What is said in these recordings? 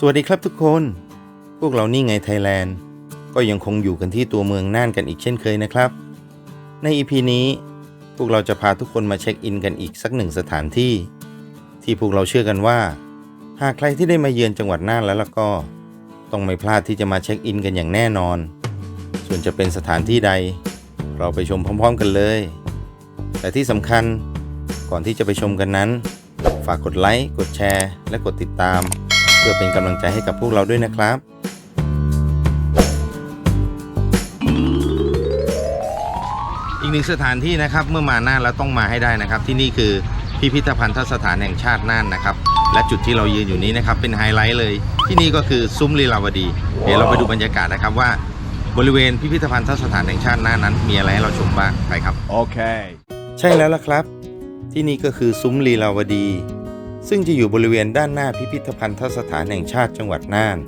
สวัสดีครับทุกคน พวกเรานี่ไงไทยแลนด์ ก็ยังคงอยู่กันที่ตัวเมืองน่านกันอีกเช่นเคยนะครับ ใน EP นี้ พวกเราจะพาทุกคนมาเช็คอินกันอีกสักหนึ่งสถานที่ ที่พวกเราเชื่อกันว่า หากใครที่ได้มาเยือนจังหวัดน่านแล้วล่ะก็ ต้องไม่พลาดที่จะมาเช็คอินกันอย่างแน่นอน ส่วนจะเป็นสถานที่ใด เราไปชมพร้อม ๆ กันเลย แต่ที่สำคัญก่อนที่จะไปชมกันนั้น ฝากกดไลค์กดแชร์ และกดติดตาม พื่อเป็นกำลังใจให้กับพวกเราด้วยนะครับ อีกหนึ่งสถานที่นะครับเมื่อมาน่านแล้วต้องมาให้ได้นะครับ ที่นี่คือพิพิธภัณฑสถานแห่งชาติน่านนะครับ และจุดที่เรายืนอยู่นี้นะครับเป็นไฮไลท์เลย ที่นี่ก็คือซุ้มลีลาวดี เดี๋ยวเราไปดูบรรยากาศนะครับว่า บริเวณพิพิธภัณฑสถานแห่งชาติน่านนั้น มีอะไรให้เราชมบ้างไปครับ Okay. ใช่แล้วล่ะครับ ที่นี่ก็คือซุ้มลีลาวดี ซึ่งจะอยู่บริเวณด้านหน้าพิพิธภัณฑสถานแห่งชาติจังหวัดน่าน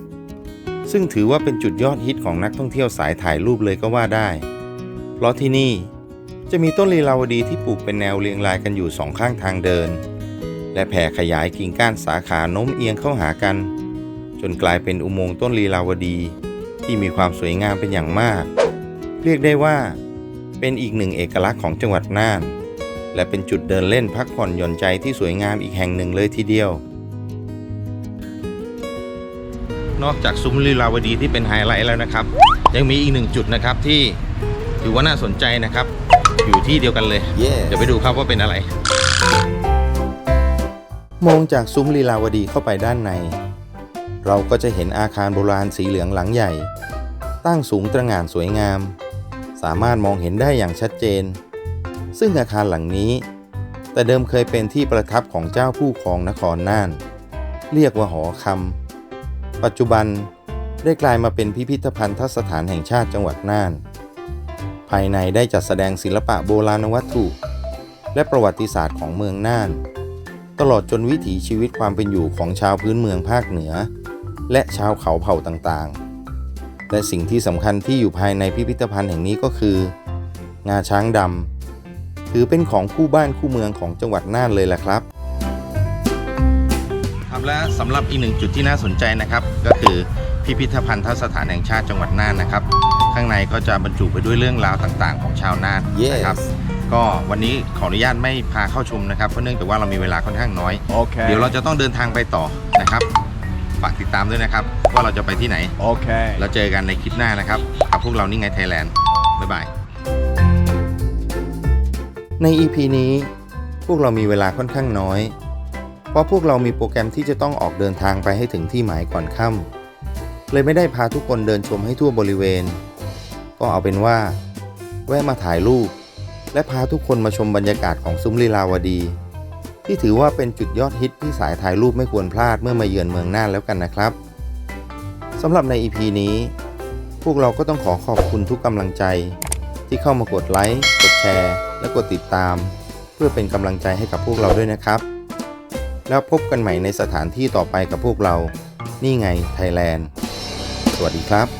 ซึ่งถือว่าเป็นจุดยอดฮิตของนักท่องเที่ยวสายถ่ายรูปเลยก็ว่าได้ เพราะที่นี่จะมีต้นลีลาวดีที่ปลูกเป็นแนวเรียงรายกันอยู่สองข้างทางเดิน และแผ่ขยายกิ่งก้านสาขาโน้มเอียงเข้าหากัน จนกลายเป็นอุโมงค์ต้นลีลาวดี ที่มีความสวยงามเป็นอย่างมาก เรียกได้ว่า เป็นอีกหนึ่งเอกลักษณ์ของจังหวัดน่าน และเป็นจุดเดินเล่นพักผ่อนหย่อนใจที่สวยงามอีกแห่งหนึ่งเลยทีเดียว นอกจากซุ้มลีลาวดีที่เป็นไฮไลท์แล้วนะครับ ยังมีอีกหนึ่งจุดนะครับที่ถือว่าน่าสนใจนะครับ อยู่ที่เดียวกันเลย Yeah. เดี๋ยวไปดูครับว่าเป็นอะไร มองจากซุ้มลีลาวดีเข้าไปด้านใน เราก็จะเห็นอาคารโบราณสีเหลืองหลังใหญ่ ตั้งสูงตระหง่านสวยงาม สามารถมองเห็นได้อย่างชัดเจน ซึ่งอาคารหลังนี้ แต่เดิมเคยเป็นที่ประทับของเจ้าผู้ครองนครน่าน เรียกว่าหอคำปัจจุบันได้กลายมาเป็นพิพิธภัณฑสถานแห่งชาติจังหวัดน่าน ภายในได้จัดแสดงศิลปะโบราณวัตถุ และประวัติศาสตร์ของเมืองน่าน ตลอดจนวิถีชีวิตความเป็นอยู่ของชาวพื้นเมืองภาคเหนือ และชาวเขาเผ่าต่างๆ และสิ่งที่สำคัญที่อยู่ภายในพิพิธภัณฑ์แห่งนี้ก็คือ งาช้างดำ ถือเป็นของคู่บ้านคู่เมืองของจังหวัดน่านเลยแหละครับครับและสำหรับอีกหนึ่งจุดที่น่าสนใจนะครับ ก็คือพิพิธภัณฑสถานแห่งชาติจังหวัดน่านนะครับ ข้างในก็จะบรรจุไปด้วยเรื่องราวต่างๆ ของชาวน่าน Yes นะครับก็วันนี้ขออนุญาตไม่พาเข้าชมนะครับเพราะเนื่องจากว่าเรามีเวลาค่อนข้างน้อย Okay. เดี๋ยวเราจะต้องเดินทางไปต่อนะครับ ฝากติดตามด้วยนะครับ ว่าเราจะไปที่ไหน Okay. แล้วเจอกันในคลิปหน้านะครับกับพวกเรานี่ไงไทยแลนด์บ๊ายบาย ใน EP นี้ พวกเรามีเวลาค่อนข้างน้อย เพราะพวกเรามีโปรแกรมที่จะต้องออกเดินทางไปให้ถึงที่หมายก่อนค่ำเลยไม่ได้พาทุกคนเดินชมให้ทั่วบริเวณ ก็เอาเป็นว่า แวะมาถ่ายรูป และพาทุกคนมาชมบรรยากาศของซุ้มลีลาวดี ที่ถือว่าเป็นจุดยอดฮิตที่สายถ่ายรูปไม่ควรพลาดเมื่อมาเยือนเมืองน่านแล้วกันนะครับสำหรับใน EP นี้ พวกเราก็ต้องขอขอบคุณทุกกำลังใจ ที่เข้ามากดไลค์ กดแชร์ และกดติดตาม เพื่อเป็นกำลังใจให้กับพวกเราด้วยนะครับ แล้วพบกันใหม่ในสถานที่ต่อไปกับพวกเรา นี่ไงไทยแลนด์ สวัสดีครับ